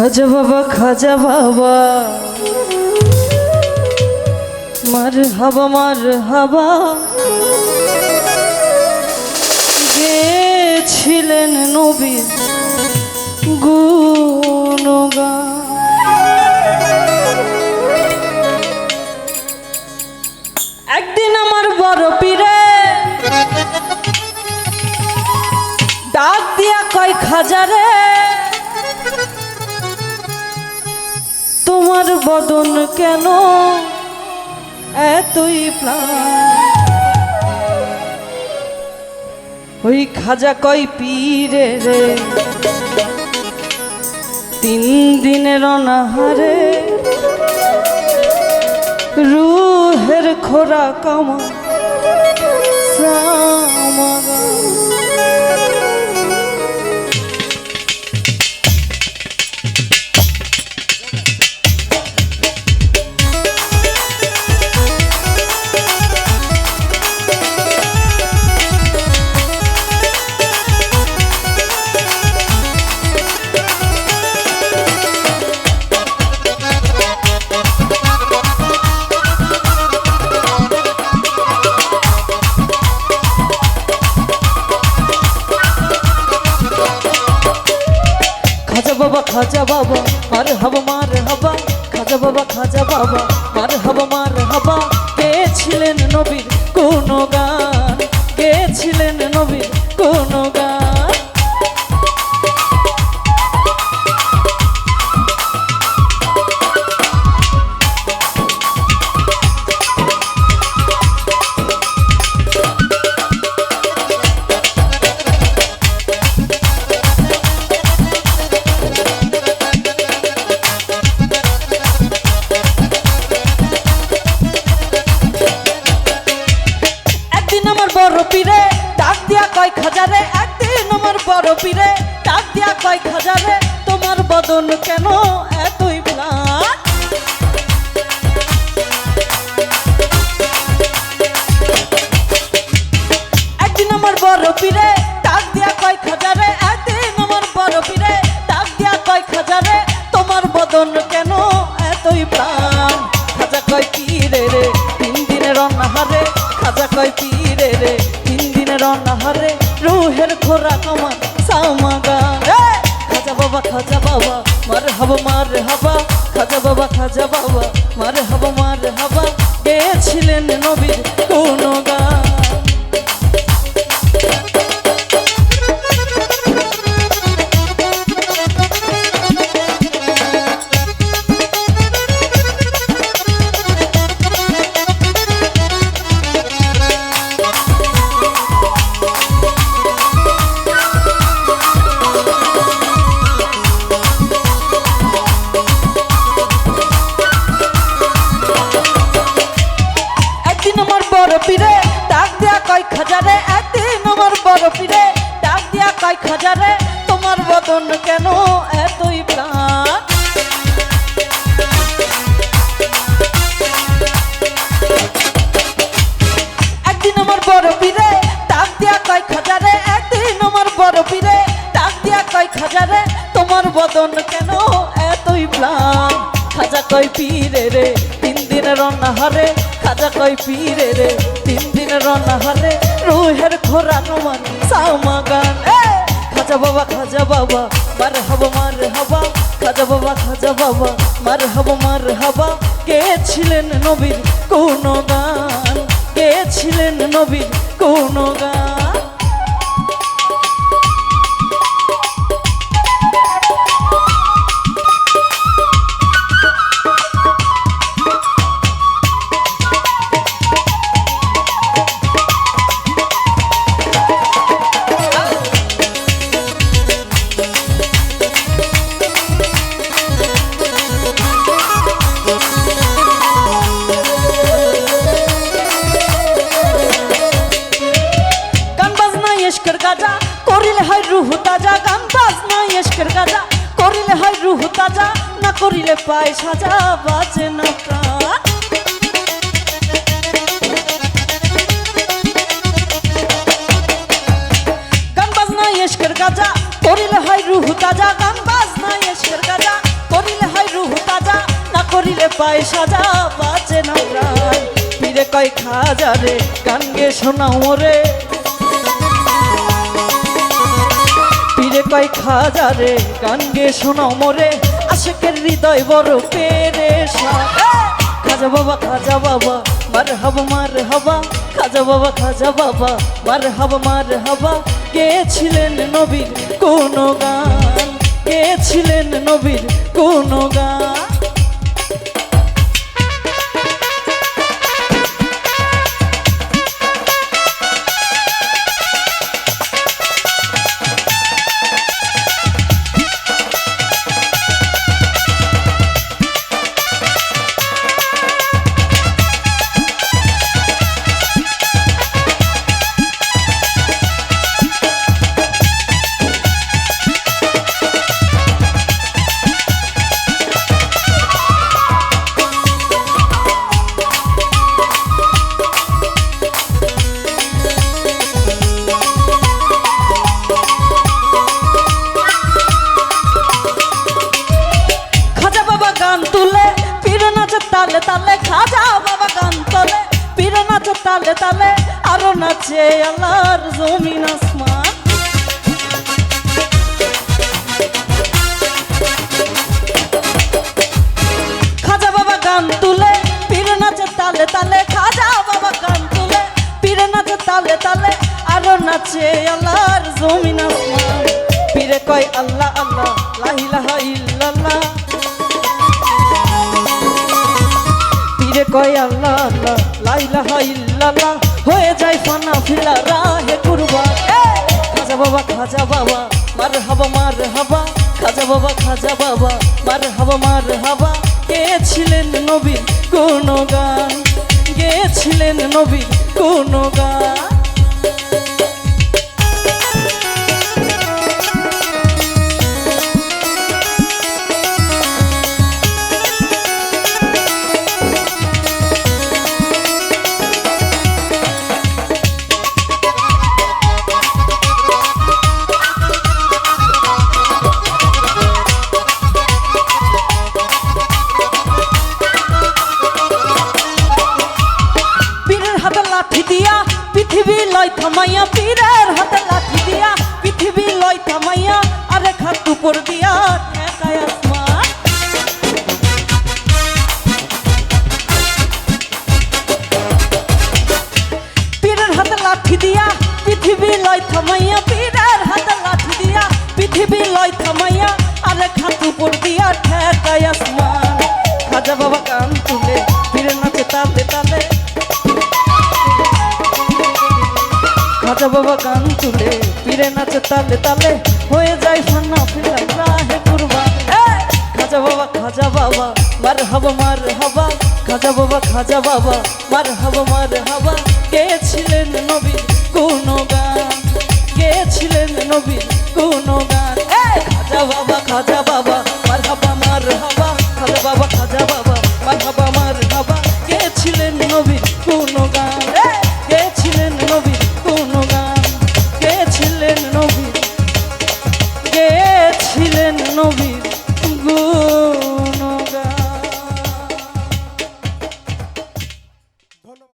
খাজা বাবা খাজা বাবা। মার হাবা মার হাবা গেছিলেন নবী গুণগান। একদিন আমার বড় পীরে ডাক দিয়া কয় খাজারে তোমার বদন কেন এতই ওই খাজা কই পীরে রে তিন দিনের অনাহারে রুহের খোরা কামা হাবা, খাজা বাবা খাজা বাবা, মার হবা মার হবা। গেছিলেন নবীর কোন গান, গেছিলেন নবীর কোন গান। বড় পীরে ডাক দিয়া কয় খাজারে, একদিন আমার বড় পীরে ডাক দিয়া কয় খাজারে, তোমার বদন কেন এতই প্লান একদিন আমার বড় পীরে ডাক দিয়া কয় খাজারে, একদিন আমার বড় পীরে ডাক দিয়া কয় খাজারে, তোমার বদন কেন এতই প্রাণ খাজা কয় পীরে রে তিন দিনের অনাহারে, খাজা কয় পীরে রুহের খোরা কমা সামাগা খাজা বাবা খাজা বাবা, মার হব, মার হাবা। খাজা বাবা খাজা বাবা, মার হব, মার হাবা। গেছিলেন নবীর কোন গান খাজারে তোমার বদন কেন এতই প্রাণ? একদিন আমার বড় পীরে ডাক দিয়া কয়, খাজারে, একদিন আমার বড় পীরে ডাক দিয়া কয়, খাজারে, তোমার বদন কেন এতই প্লান খাজা কয়, পীরে রে, তিন দিনের অনাহারে খাজা কয়, পীরে রে, তিন দিনের অনাহারে রুহের খোরা নমান সামাগান এ খাজা বাবা খাজা বাবা, মার হব, মার হবা, খাজা বাবা খাজা বাবা, মার হব, মার হবা। কে ছিলেন নবীর কোন গান কে ছিলেন নবীর কোন গান রুহু তাজা, না করিলে পায় সাজা, বাজে না প্রাণ। গান বাজনা ইশকের গাজা, করিলে হয় রুহু তাজা। গান বাজনা এসের গাজা, করিলে হয় রুহু তাজা, না করিলে পায় সাজা, বাজে না প্রাণ। ফিরে কয় খাজা রে গান গে শোনাও মোরে পীরে কয় খাজা রে, গান গে শোনাও মোরে। আশেকের হৃদয় বড় পেরে খাজা বাবা খাজা বাবা মার হাবা মার হাবা খাজা বাবা খাজা বাবা মার হাবা মার হাবা কে ছিলেন নবীর কোন গান? কে ছিলেন নবীর কোন গান? তালে তালে আরও নাচে আল্লাহর জমিন আসমান। খাজা বাবা গান তুলে, পীর নাচে তালে তালে, খাজা বাবা গান তুলে, পীর নাচে তালে তালে আরও নাচে আল্লাহর জমিন আসমান। পীরে কয় আল্লাহ আল্লাহ লাহিলাহা ইল্লাল্লাহ। পীরে কয় আল্লাহ আল্লাহ লাইলা ইল্লাল্লাহ, হয়ে যায় ফানা ফিলা রাহে কুরবা খাজা বাবা খাজা বাবা মার হাবা মার হাবা খাজা বাবা খাজা বাবা মার হাবা মার হাবা কে ছিলেন নবীর কোন গান কে ছিলেন নবী কোন গান পৃথিবী থামাইয়া, আরে খাত উপর দিয়া ঠেকায় আসমান। খাজা বাবা কান তুলে, পীরের নাচে তালে তালে। খাজা বাবা গান তুলে পীরে নাচে তালে তালে। হয়ে যায় ফান্না ফিরা, রাহে কুরবান। খাজা বাবা খাজা বাবা মার হাবা মার হাবা খাজা বাবা খাজা বাবা মার হাবা মার হাবা কে ছিলেন নবী? কোন গান? গেছিলেন নবীর কোন গান খাজা বাবা খাজা বাবা, মার হাবা মার হাবা, খাজা বাবা খাজা বাবা, মার হাবা